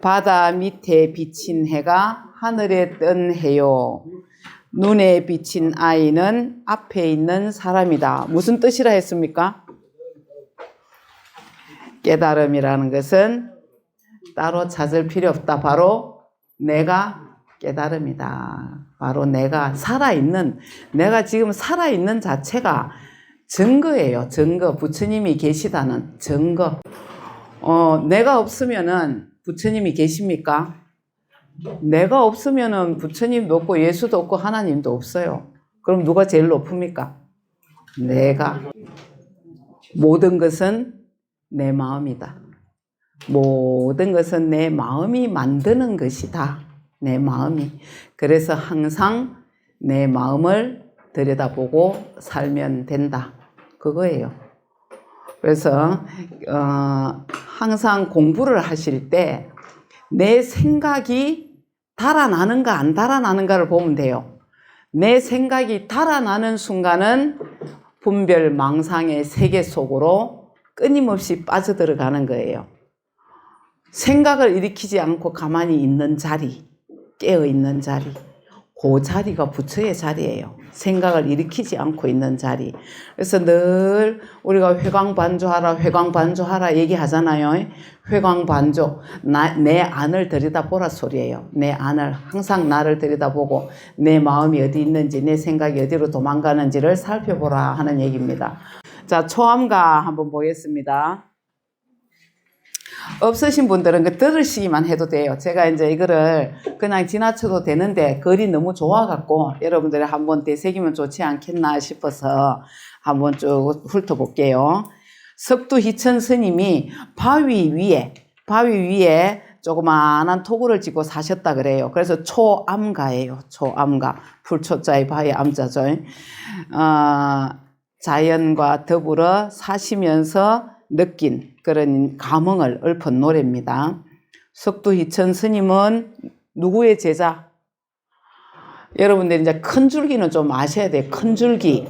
바다 밑에 비친 해가 하늘에 뜬 해요. 눈에 비친 아이는 앞에 있는 사람이다. 무슨 뜻이라 했습니까? 깨달음이라는 것은 따로 찾을 필요 없다. 바로 내가 깨달음이다. 바로 내가 살아있는, 내가 지금 살아있는 자체가 증거예요. 증거. 부처님이 계시다는 증거. 어, 내가 없으면은 부처님이 계십니까? 내가 없으면은 부처님도 없고 예수도 없고 하나님도 없어요. 그럼 누가 제일 높습니까? 내가. 모든 것은 내 마음이다. 모든 것은 내 마음이 만드는 것이다. 내 마음이. 그래서 항상 내 마음을 들여다보고 살면 된다. 그거예요. 그래서 어, 항상 공부를 하실 때 내 생각이 달아나는가 안 달아나는가를 보면 돼요. 내 생각이 달아나는 순간은 분별 망상의 세계 속으로 끊임없이 빠져들어가는 거예요. 생각을 일으키지 않고 가만히 있는 자리, 깨어 있는 자리, 그 자리가 부처의 자리예요. 생각을 일으키지 않고 있는 자리. 그래서 늘 우리가 회광 반조하라, 회광 반조하라 얘기하잖아요. 회광 반조. 나, 내 안을 들여다보라 소리예요. 내 안을, 항상 나를 들여다보고 내 마음이 어디 있는지, 내 생각이 어디로 도망가는지를 살펴보라 하는 얘기입니다. 자, 초암가 한번 보겠습니다. 없으신 분들은 그 들으시기만 해도 돼요. 제가 이제 이거를 그냥 지나쳐도 되는데 글이 너무 좋아갖고 여러분들이 한번 되새기면 좋지 않겠나 싶어서 한번 쭉 훑어볼게요. 석두 희천 스님이 바위 위에, 바위 위에 조그마한 토구를 짓고 사셨다 그래요. 그래서 초암가예요. 초암가. 불초자의 바위 암자죠. 어, 자연과 더불어 사시면서 느낀 그런 감흥을 읊은 노래입니다. 석두희천 스님은 누구의 제자? 여러분들 이제 큰 줄기는 좀 아셔야 돼요. 큰 줄기.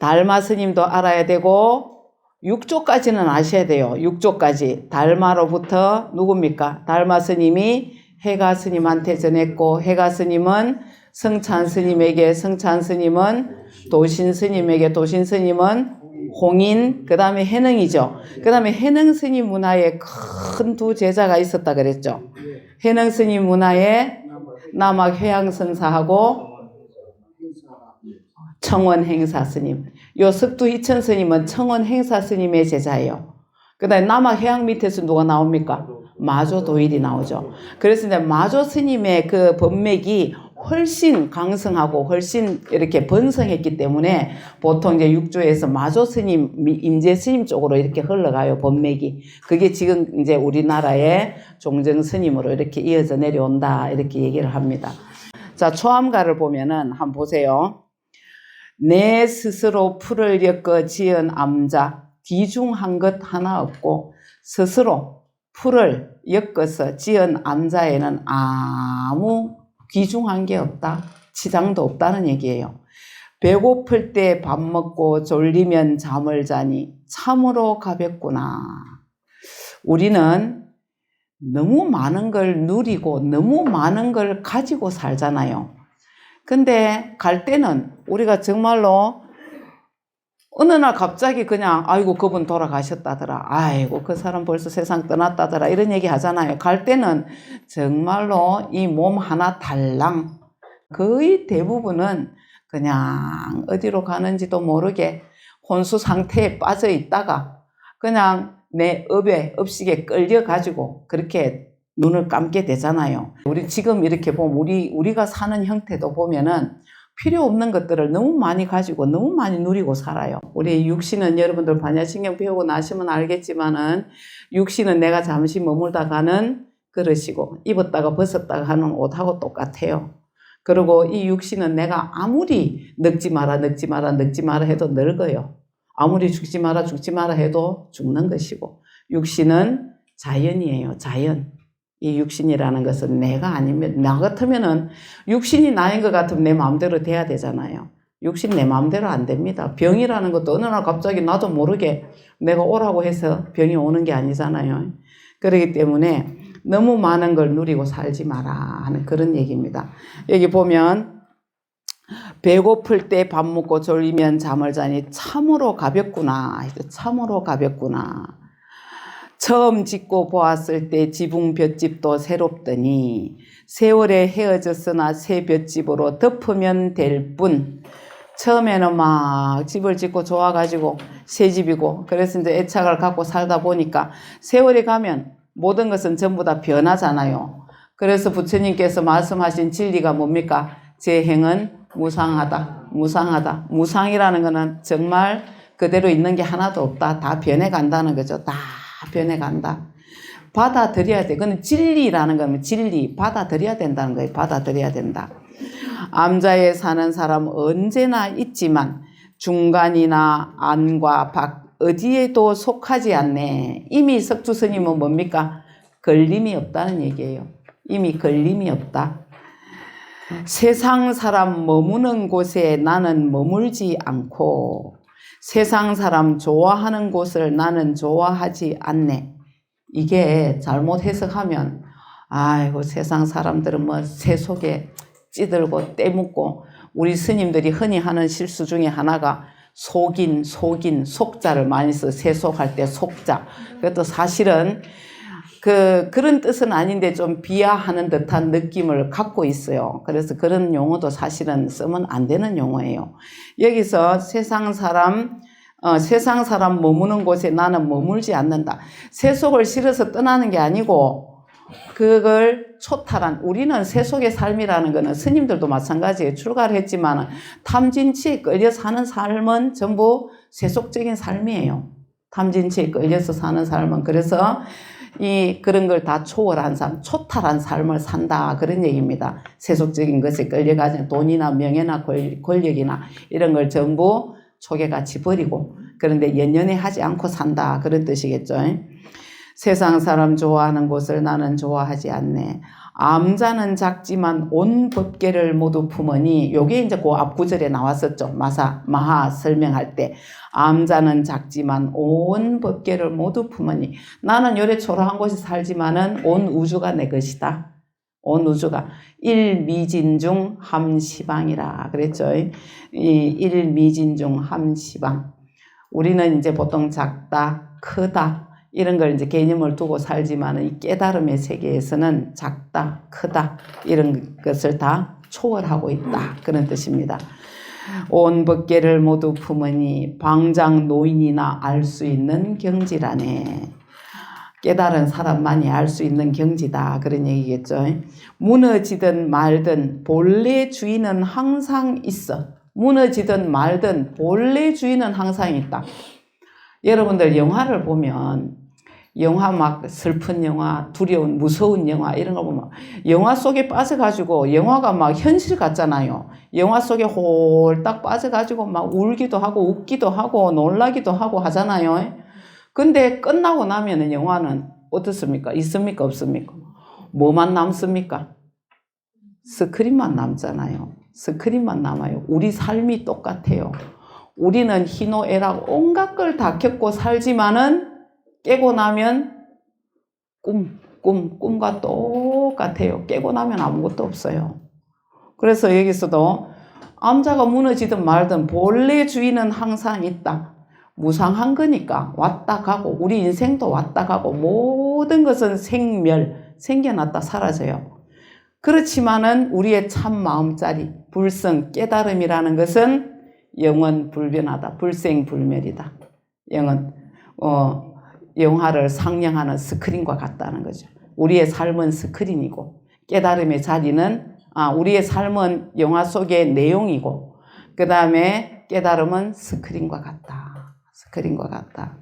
달마 스님도 알아야 되고, 육조까지는 아셔야 돼요. 육조까지. 달마로부터 누굽니까? 달마 스님이 해가 스님한테 전했고, 해가 스님은 성찬 스님에게, 성찬 스님은 도신 스님에게, 도신 스님은 홍인, 그 다음에 해능이죠. 그 다음에 해능 스님 문화에 큰 두 제자가 있었다 그랬죠. 해능 스님 문화에 남학 해양선사하고 청원 행사 스님. 요 석두 이천 스님은 청원 행사 스님의 제자예요. 그 다음에 남학 해양 밑에서 누가 나옵니까? 마조 도일이 나오죠. 그래서 이제 마조 스님의 그 법맥이 훨씬 강성하고 훨씬 이렇게 번성했기 때문에 보통 이제 육조에서 마조 스님, 임재 스님 쪽으로 이렇게 흘러가요, 법맥이. 그게 지금 이제 우리나라의 종정 스님으로 이렇게 이어져 내려온다, 이렇게 얘기를 합니다. 자, 초암가를 보면은 한번 보세요. 내 스스로 풀을 엮어 지은 암자, 뒤중한 것 하나 없고, 스스로 풀을 엮어서 지은 암자에는 아무 귀중한 게 없다. 지장도 없다는 얘기예요. 배고플 때 밥 먹고 졸리면 잠을 자니 참으로 가볍구나. 우리는 너무 많은 걸 누리고 너무 많은 걸 가지고 살잖아요. 근데 갈 때는 우리가 정말로 어느 날 갑자기 그냥 아이고 그분 돌아가셨다더라. 아이고 그 사람 벌써 세상 떠났다더라. 이런 얘기 하잖아요. 갈 때는 정말로 이 몸 하나 달랑 거의 대부분은 그냥 어디로 가는지도 모르게 혼수 상태에 빠져 있다가 그냥 내 업에 업식에 끌려 가지고 그렇게 눈을 감게 되잖아요. 우리 지금 이렇게 보면 우리 우리가 사는 형태도 보면은 필요 없는 것들을 너무 많이 가지고 너무 많이 누리고 살아요. 우리 육신은 여러분들 반야신경 배우고 나시면 알겠지만은 육신은 내가 잠시 머물다 가는 그릇이고 입었다가 벗었다가 하는 옷하고 똑같아요. 그리고 이 육신은 내가 아무리 늙지 마라 늙지 마라 늙지 마라 해도 늙어요. 아무리 죽지 마라 죽지 마라 해도 죽는 것이고 육신은 자연이에요. 자연. 이 육신이라는 것은 내가 아니면 나 같으면은 육신이 나인 것 같으면 내 마음대로 돼야 되잖아요. 육신 내 마음대로 안 됩니다. 병이라는 것도 어느 날 갑자기 나도 모르게 내가 오라고 해서 병이 오는 게 아니잖아요. 그렇기 때문에 너무 많은 걸 누리고 살지 마라 하는 그런 얘기입니다. 여기 보면 배고플 때 밥 먹고 졸리면 잠을 자니 참으로 가볍구나. 참으로 가볍구나. 처음 짓고 보았을 때 지붕 볏집도 새롭더니 세월에 헤어졌으나 새 볏집으로 덮으면 될 뿐. 처음에는 막 집을 짓고 좋아가지고 새 집이고 그래서 이제 애착을 갖고 살다 보니까 세월이 가면 모든 것은 전부 다 변하잖아요. 그래서 부처님께서 말씀하신 진리가 뭡니까? 제 행은 무상하다. 무상하다. 무상이라는 거는 정말 그대로 있는 게 하나도 없다. 다 변해간다는 거죠. 다 변해간다. 받아들여야 돼. 그건 진리라는 거면 진리. 받아들여야 된다는 거예요. 받아들여야 된다. 암자에 사는 사람 언제나 있지만 중간이나 안과 밖 어디에도 속하지 않네. 이미 석주 스님은 뭡니까? 걸림이 없다는 얘기예요. 이미 걸림이 없다. 세상 사람 머무는 곳에 나는 머물지 않고 세상 사람 좋아하는 곳을 나는 좋아하지 않네. 이게 잘못 해석하면 아이고 세상 사람들은 뭐 새 속에 찌들고 떼묻고 우리 스님들이 흔히 하는 실수 중에 하나가 속인 속인 속자를 많이 써 세속할 때 속자 그것도 사실은 그 그런 뜻은 아닌데 좀 비하하는 듯한 느낌을 갖고 있어요. 그래서 그런 용어도 사실은 쓰면 안 되는 용어예요. 여기서 세상 사람 어, 세상 사람 머무는 곳에 나는 머물지 않는다. 세속을 실어서 떠나는 게 아니고 그걸 초탈한 우리는 세속의 삶이라는 거는 스님들도 마찬가지예요. 출가를 했지만 탐진치에 끌려 사는 삶은 전부 세속적인 삶이에요. 탐진치에 끌려서 사는 삶은 그래서 이 그런 걸 다 초월한 삶, 초탈한 삶을 산다 그런 얘기입니다. 세속적인 것에 끌려가지 돈이나 명예나 권- 권력이나 이런 걸 전부 초계같이 버리고 그런데 연연해 하지 않고 산다 그런 뜻이겠죠. 세상 사람 좋아하는 곳을 나는 좋아하지 않네. 암자는 작지만 온 법계를 모두 품으니 요게 이제 그 앞 구절에 나왔었죠. 마사 마하 설명할 때 암자는 작지만 온 법계를 모두 품으니 나는 요래 초라한 곳에 살지만은 온 우주가 내 것이다. 온 우주가 일미진중 함시방이라 그랬죠. 이 일미진중 함시방. 우리는 이제 보통 작다, 크다 이런 걸 이제 개념을 두고 살지만 이 깨달음의 세계에서는 작다, 크다 이런 것을 다 초월하고 있다 그런 뜻입니다. 온 법계를 모두 품으니 방장 노인이나 알 수 있는 경지라네. 깨달은 사람만이 알 수 있는 경지다 그런 얘기겠죠. 무너지든 말든 본래 주인은 항상 있어. 무너지든 말든 본래 주인은 항상 있다. 여러분들 영화를 보면 영화 막 슬픈 영화, 두려운 무서운 영화 이런 거 보면 영화 속에 빠져가지고 영화가 막 현실 같잖아요. 영화 속에 홀딱 빠져가지고 막 울기도 하고 웃기도 하고 놀라기도 하고 하잖아요. 근데 끝나고 나면은 영화는 어떻습니까? 있습니까? 없습니까? 뭐만 남습니까? 스크린만 남잖아요. 스크린만 남아요. 우리 삶이 똑같아요. 우리는 희노애락 온갖 걸 다 겪고 살지만은 깨고 나면 꿈, 꿈, 꿈과 똑같아요. 깨고 나면 아무것도 없어요. 그래서 여기서도 암자가 무너지든 말든 본래 주인은 항상 있다. 무상한 거니까 왔다 가고 우리 인생도 왔다 가고 모든 것은 생멸, 생겨났다 사라져요. 그렇지만은 우리의 참 마음자리, 불성, 깨달음이라는 것은 영원 불변하다. 불생불멸이다. 영원 어, 영화를 상영하는 스크린과 같다는 거죠. 우리의 삶은 스크린이고 깨달음의 자리는 아, 우리의 삶은 영화 속의 내용이고 그 다음에 깨달음은 스크린과 같다. 스크린과 같다.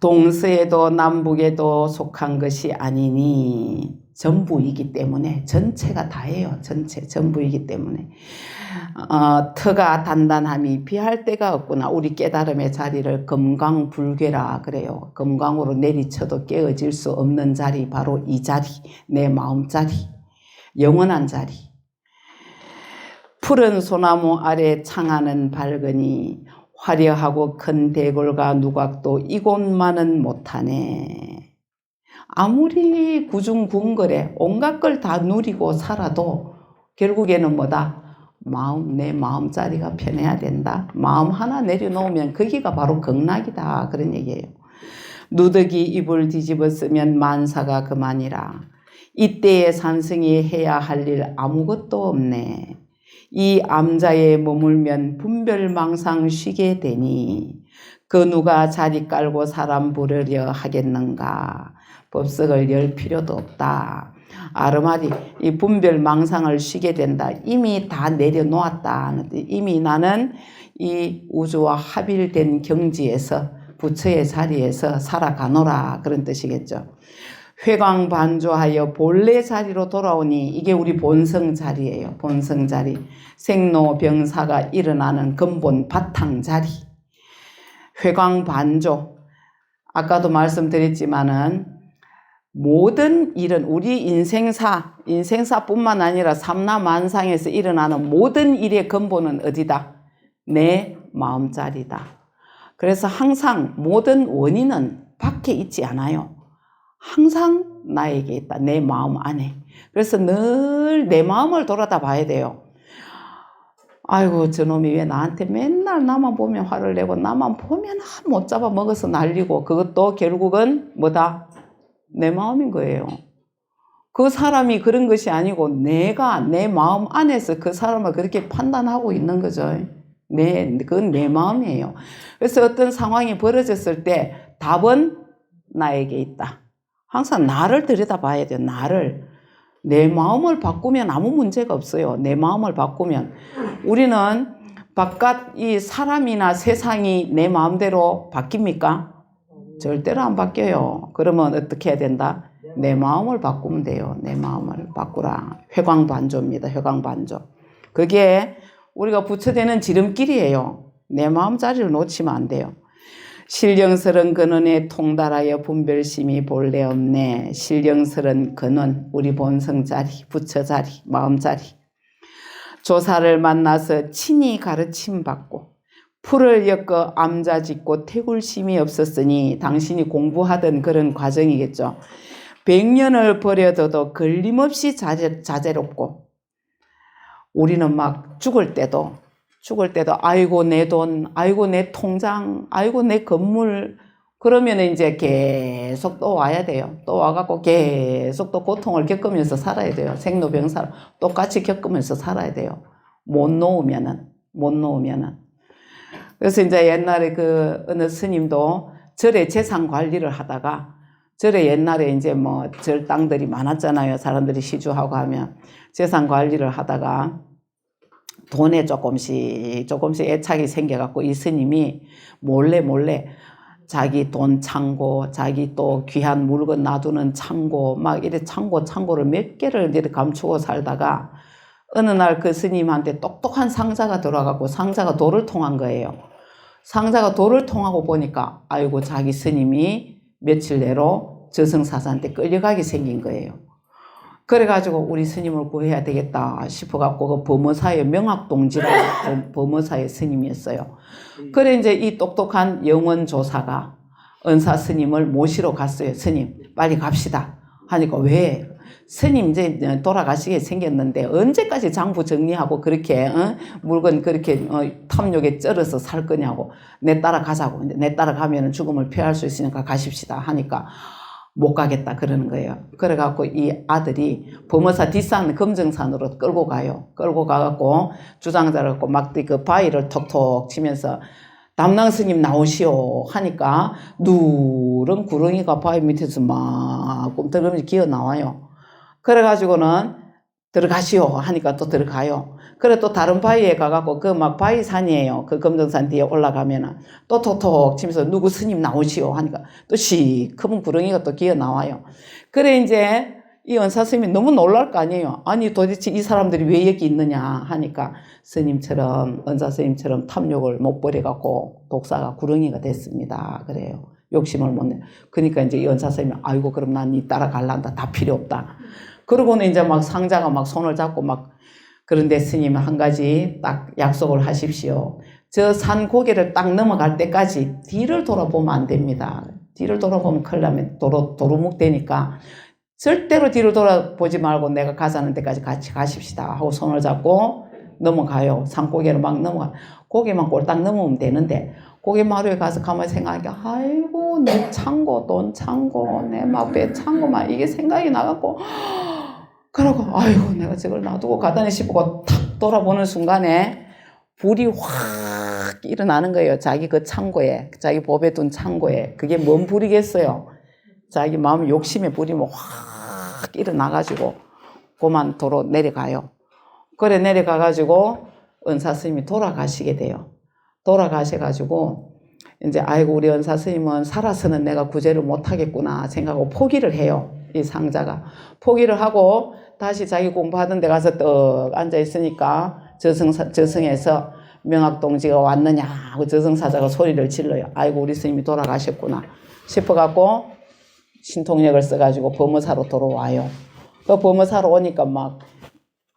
동서에도 남북에도 속한 것이 아니니 전부이기 때문에 전체가 다예요. 전체 전부이기 때문에 어, 터가 단단함이 비할 데가 없구나. 우리 깨달음의 자리를 금강불괴라 그래요. 금강으로 내리쳐도 깨어질 수 없는 자리 바로 이 자리, 내 마음 자리, 영원한 자리. 푸른 소나무 아래 창하는 밝으니 화려하고 큰 대골과 누각도 이곳만은 못하네. 아무리 구중궁궐에 온갖 걸 다 누리고 살아도 결국에는 뭐다? 마음, 내 마음자리가 편해야 된다. 마음 하나 내려놓으면 거기가 바로 극락이다. 그런 얘기예요. 누더기 입을 뒤집었으면 만사가 그만이라. 이때의 산승이 해야 할 일 아무것도 없네. 이 암자에 머물면 분별망상 쉬게 되니 그 누가 자리 깔고 사람 부르려 하겠는가. 법석을 열 필요도 없다. 아르마디 이 분별 망상을 쉬게 된다. 이미 다 내려놓았다. 이미 나는 이 우주와 합일된 경지에서 부처의 자리에서 살아가노라 그런 뜻이겠죠. 회광 반조하여 본래 자리로 돌아오니 이게 우리 본성 자리예요. 본성 자리. 생로병사가 일어나는 근본 바탕 자리. 회광 반조. 아까도 말씀드렸지만은 모든 일은 우리 인생사, 인생사뿐만 아니라 삼라만상에서 일어나는 모든 일의 근본은 어디다? 내 마음자리다. 그래서 항상 모든 원인은 밖에 있지 않아요. 항상 나에게 있다. 내 마음 안에. 그래서 늘 내 마음을 돌아다 봐야 돼요. 아이고 저놈이 왜 나한테 맨날 나만 보면 화를 내고 나만 보면 아, 못 잡아 먹어서 날리고 그것도 결국은 뭐다? 내 마음인 거예요. 그 사람이 그런 것이 아니고 내가 내 마음 안에서 그 사람을 그렇게 판단하고 있는 거죠. 내, 그건 내 마음이에요. 그래서 어떤 상황이 벌어졌을 때 답은 나에게 있다. 항상 나를 들여다봐야 돼요. 나를. 내 마음을 바꾸면 아무 문제가 없어요. 내 마음을 바꾸면. 우리는 바깥 이 사람이나 세상이 내 마음대로 바뀝니까? 절대로 안 바뀌어요. 그러면 어떻게 해야 된다? 내 마음을 바꾸면 돼요. 내 마음을 바꾸라. 회광반조입니다. 회광반조. 그게 우리가 부처되는 지름길이에요. 내 마음 자리를 놓치면 안 돼요. 신령스런 근원에 통달하여 분별심이 본래 없네. 신령스런 근원, 우리 본성 자리, 부처 자리, 마음 자리. 조사를 만나서 친히 가르침 받고 풀을 엮어 암자 짓고 태굴심이 없었으니 당신이 공부하던 그런 과정이겠죠. 백년을 버려둬도 걸림없이 자제, 자제롭고 우리는 막 죽을 때도 죽을 때도 아이고 내 돈, 아이고 내 통장, 아이고 내 건물 그러면 이제 계속 또 와야 돼요. 또 와갖고 계속 또 고통을 겪으면서 살아야 돼요. 생로병사 똑같이 겪으면서 살아야 돼요. 못 놓으면은 못 놓으면은 그래서 이제 옛날에 그 어느 스님도 절에 재산 관리를 하다가 절에 옛날에 이제 뭐 절 땅들이 많았잖아요. 사람들이 시주하고 하면 재산 관리를 하다가 돈에 조금씩 조금씩 애착이 생겨갖고 이 스님이 몰래 몰래 자기 돈 창고, 자기 또 귀한 물건 놔두는 창고, 막 이래 창고 창고를 몇 개를 이렇게 감추고 살다가 어느 날 그 스님한테 똑똑한 상자가 들어와갖고 상자가 돌을 통한 거예요. 상자가 돌을 통하고 보니까 아이고 자기 스님이 며칠 내로 저승사자한테 끌려가게 생긴 거예요. 그래가지고 우리 스님을 구해야 되겠다 싶어갖고 그 범어사의 명학동지라고 범어사의 스님이었어요. 그래 이제 이 똑똑한 영원 조사가 은사 스님을 모시러 갔어요. 스님 빨리 갑시다. 하니까 왜? 스님 이제 돌아가시게 생겼는데 언제까지 장부 정리하고 그렇게 어? 물건 그렇게 어, 탐욕에 쩔어서 살 거냐고 내 따라 가자고 내 따라 가면 죽음을 피할 수 있으니까 가십시다 하니까 못 가겠다 그러는 거예요. 그래갖고 이 아들이 범어사 뒷산 금정산으로 끌고 가요. 끌고 가갖고 주장자를 막그 바위를 톡톡 치면서 담당 스님 나오시오 하니까 누런 구렁이가 바위 밑에서 막 꿈틀거리면서 기어 나와요. 그래가지고는 들어가시오 하니까 또 들어가요. 그래 또 다른 바위에 가갖고 그 막 바위 산이에요. 그 금정산 뒤에 올라가면은 또 톡톡 치면서 누구 스님 나오시오 하니까 또 시커먼 구렁이가 또 기어 나와요. 그래 이제 이 은사 스님이 너무 놀랄 거 아니에요. 아니 도대체 이 사람들이 왜 여기 있느냐 하니까 스님처럼 은사 스님처럼 탐욕을 못 버려갖고 독사가 구렁이가 됐습니다. 그래요. 욕심을 못 내. 그러니까 이제 이 은사 스님이 아이고 그럼 난니 따라갈란다. 다 필요 없다. 그러고는 이제 막 상자가 막 손을 잡고 막 그런데 스님 한 가지 딱 약속을 하십시오. 저 산 고개를 딱 넘어갈 때까지 뒤를 돌아보면 안 됩니다. 뒤를 돌아보면 큰일 나면 도로, 도루묵 되니까 절대로 뒤를 돌아보지 말고 내가 가자는 데까지 같이 가십시다 하고 손을 잡고 넘어가요. 산 고개로 막 넘어가. 고개만 꼴딱 넘으면 되는데 고개 마루에 가서 가만히 생각하니까 아이고 내 창고 돈 창고 내 막 배 창고 막 이게 생각이 나갖고 그러고 아이고 내가 저걸 놔두고 가다니 싶고 탁 돌아보는 순간에 불이 확 일어나는 거예요. 자기 그 창고에 자기 법에 둔 창고에 그게 뭔 불이겠어요. 자기 마음 욕심의 불이 뭐 확 일어나가지고 그만 도로 내려가요. 그래 내려가가지고 은사 스님이 돌아가시게 돼요. 돌아가셔가지고 이제 아이고 우리 은사 스님은 살아서는 내가 구제를 못하겠구나 생각하고 포기를 해요. 이 상자가 포기를 하고 다시 자기 공부하던 데 가서 떡 앉아 있으니까 저승 저승에서 명학동지가 왔느냐 하고 저승사자가 소리를 질러요. 아이고 우리 스님이 돌아가셨구나 싶어갖고 신통력을 써가지고 범어사로 돌아와요. 그 범어사로 오니까 막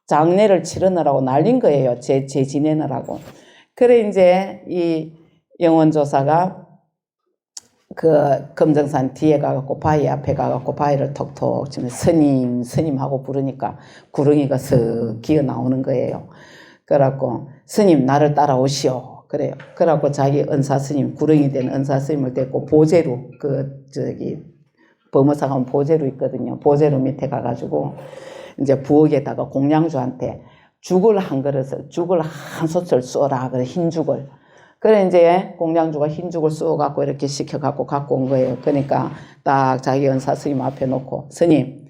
장례를 치르느라고 날린 거예요. 제, 제 지내느라고. 그래, 이제 이 영원조사가 그 금정산 뒤에 가갖고 바위 앞에 가갖고 바위를 톡톡 치면 스님, 스님하고 부르니까 구릉이가 슥 기어 나오는 거예요. 그래갖고 스님 나를 따라오시오. 그래요. 그래갖고 자기 은사 스님, 구릉이 된 은사 스님을 데리고 보제로 그 저기 범어사 가면 보제로 있거든요. 보제로 밑에 가가지고 이제 부엌에다가 공양주한테 죽을 한 그릇을 죽을 한 솥을 쏘라 그래 흰 죽을 그래 이제 공양주가 흰 죽을 쏘 갖고 이렇게 시켜 갖고 갖고 온 거예요. 그러니까 딱 자기 은사 스님 앞에 놓고 스님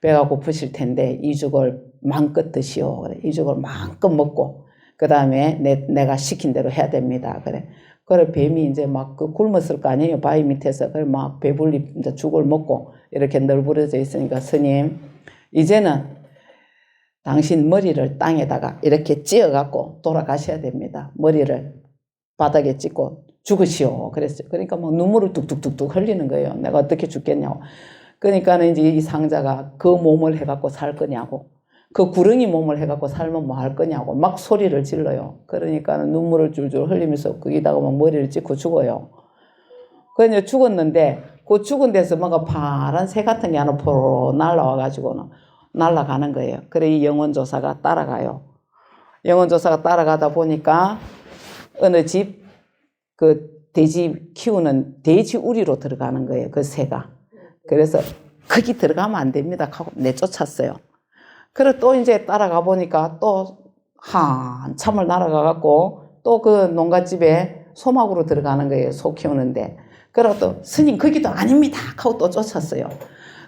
배가 고프실 텐데 이 죽을 마음껏 드시오. 그래 이 죽을 마음껏 먹고 그 다음에 내 내가 시킨 대로 해야 됩니다. 그래. 그래 뱀이 이제 막 그 굶었을 거 아니에요 바위 밑에서 그래 막 배불리 이제 죽을 먹고 이렇게 널브러져 있으니까 스님 이제는 당신 머리를 땅에다가 이렇게 찧어갖고 돌아가셔야 됩니다. 머리를 바닥에 찍고 죽으시오. 그랬어요. 그러니까 막 눈물을 뚝뚝뚝뚝 흘리는 거예요. 내가 어떻게 죽겠냐고. 그러니까는 이제 이 상자가 그 몸을 해갖고 살 거냐고. 그 구렁이 몸을 해갖고 살면 뭐 할 거냐고. 막 소리를 질러요. 그러니까는 눈물을 줄줄 흘리면서 거기다가 막 머리를 찍고 죽어요. 그래 죽었는데 그 죽은 데서 뭔가 파란 새 같은 게 하나 포로 날라와가지고는 날아가는 거예요. 그래 이 영혼조사가 따라가요. 영혼조사가 따라가다 보니까 어느 집 그 돼지 키우는 돼지 우리로 들어가는 거예요. 그 새가. 그래서 거기 들어가면 안 됩니다. 하고 내쫓았어요. 그래 또 이제 따라가 보니까 또 한참을 날아가 갖고 또 그 농가집에 소막으로 들어가는 거예요. 소 키우는데. 그러고 또 스님 거기도 아닙니다. 하고 또 쫓았어요.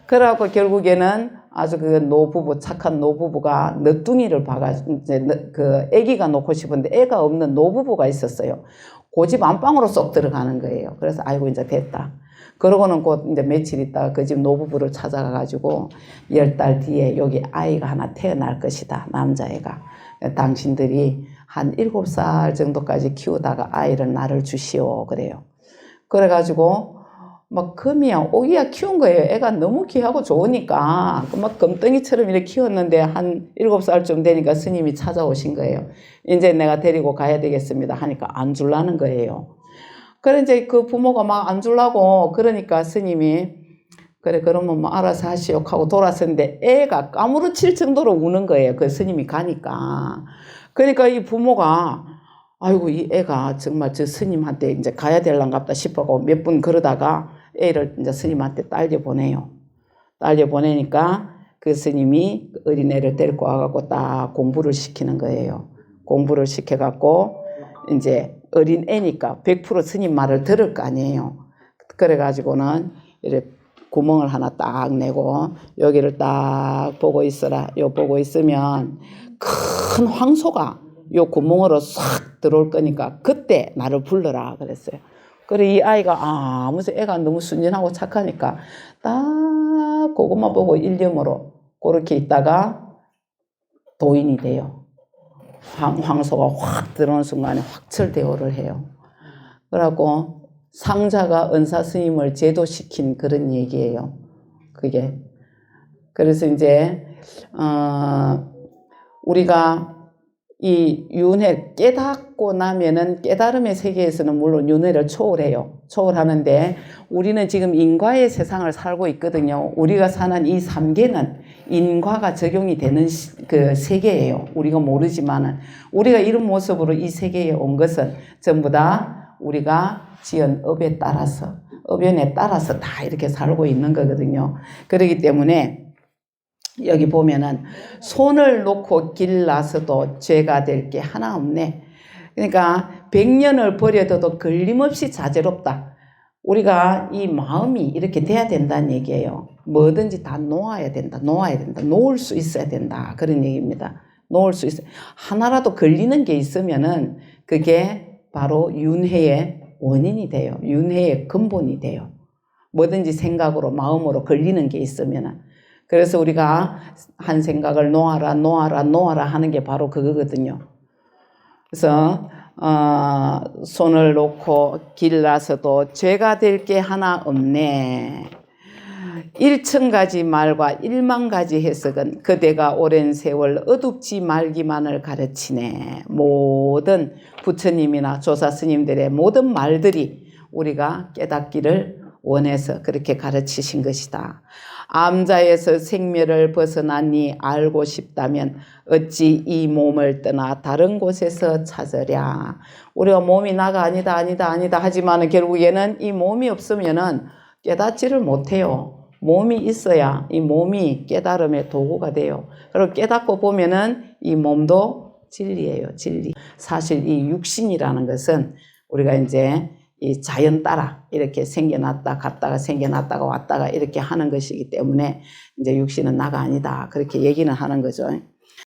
그래갖고 결국에는 아주 그 노부부 착한 노부부가 너뚱이를 봐가지고 이제 너- 그 아기가 놓고 싶은데 애가 없는 노부부가 있었어요. 고집 안방으로 쏙 들어가는 거예요. 그래서 아이고 이제 됐다. 그러고는 곧 이제 며칠 있다가 그 집 노부부를 찾아가가지고 열 달 뒤에 여기 아이가 하나 태어날 것이다. 남자애가. 당신들이 한 일곱 살 정도까지 키우다가 아이를 나를 주시오. 그래요. 그래가지고 막 금이야 오기야 키운 거예요. 애가 너무 귀하고 좋으니까 그막 금덩이처럼 이렇게 키웠는데 한 일곱 살쯤 되니까 스님이 찾아오신 거예요. 이제 내가 데리고 가야 되겠습니다 하니까 안 줄라는 거예요. 그래 이제 그 부모가 막 안 줄라고 그러니까 스님이 그래 그러면 뭐 알아서 하시오 하고 돌아섰는데 애가 까무러칠 정도로 우는 거예요. 그 스님이 가니까. 그러니까 이 부모가 아이고 이 애가 정말 저 스님한테 이제 가야 될란갑다 싶어고 몇 분 그러다가 애를 이제 스님한테 딸려 보내요. 딸려 보내니까 그 스님이 어린애를 데리고 와갖고 딱 공부를 시키는 거예요. 공부를 시켜갖고 이제 어린 애니까 100% 스님 말을 들을 거 아니에요. 그래가지고는 이렇게 구멍을 하나 딱 내고 여기를 딱 보고 있어라. 요 보고 있으면 큰 황소가 요 구멍으로 싹 들어올 거니까 그때 나를 불러라 그랬어요. 그래 이 아이가 아 무슨 애가 너무 순진하고 착하니까 딱 그것만 보고 일념으로 그렇게 있다가 도인이 돼요. 황, 황소가 확 들어오는 순간에 확철대오를 해요. 그래갖고 상자가 은사 스님을 제도시킨 그런 얘기예요. 그게. 그래서 이제, 어, 우리가 이 윤회 깨닫고 나면은 깨달음의 세계에서는 물론 윤회를 초월해요. 초월하는데 우리는 지금 인과의 세상을 살고 있거든요. 우리가 사는 이 삼계는 인과가 적용이 되는 시- 그 세계예요. 우리가 모르지만은 우리가 이런 모습으로 이 세계에 온 것은 전부 다 우리가 지은 업에 따라서 업연에 따라서 다 이렇게 살고 있는 거거든요. 그렇기 때문에 여기 보면은 손을 놓고 길나서도 죄가 될 게 하나 없네. 그러니까 백년을 버려도 걸림없이 자제롭다. 우리가 이 마음이 이렇게 돼야 된다는 얘기예요. 뭐든지 다 놓아야 된다. 놓아야 된다. 놓을 수 있어야 된다. 그런 얘기입니다. 놓을 수 있어. 하나라도 걸리는 게 있으면은 그게 바로 윤회의 원인이 돼요. 윤회의 근본이 돼요. 뭐든지 생각으로 마음으로 걸리는 게 있으면은 그래서 우리가 한 생각을 놓아라 놓아라 놓아라 하는 게 바로 그거거든요. 그래서 어, 손을 놓고 길나서도 죄가 될 게 하나 없네. 일천 가지 말과 일만 가지 해석은 그대가 오랜 세월 어둡지 말기만을 가르치네. 모든 부처님이나 조사 스님들의 모든 말들이 우리가 깨닫기를 원해서 그렇게 가르치신 것이다. 암자에서 생멸을 벗어나니 알고 싶다면 어찌 이 몸을 떠나 다른 곳에서 찾으랴. 우리가 몸이 나가 아니다 아니다 아니다 하지만 결국에는 이 몸이 없으면은 깨닫지를 못해요. 몸이 있어야 이 몸이 깨달음의 도구가 돼요. 그리고 깨닫고 보면은 이 몸도 진리예요, 진리. 사실 이 육신이라는 것은 우리가 이제 이 자연 따라 이렇게 생겨났다 갔다가 생겨났다가 왔다가 이렇게 하는 것이기 때문에 이제 육신은 나가 아니다 그렇게 얘기는 하는 거죠.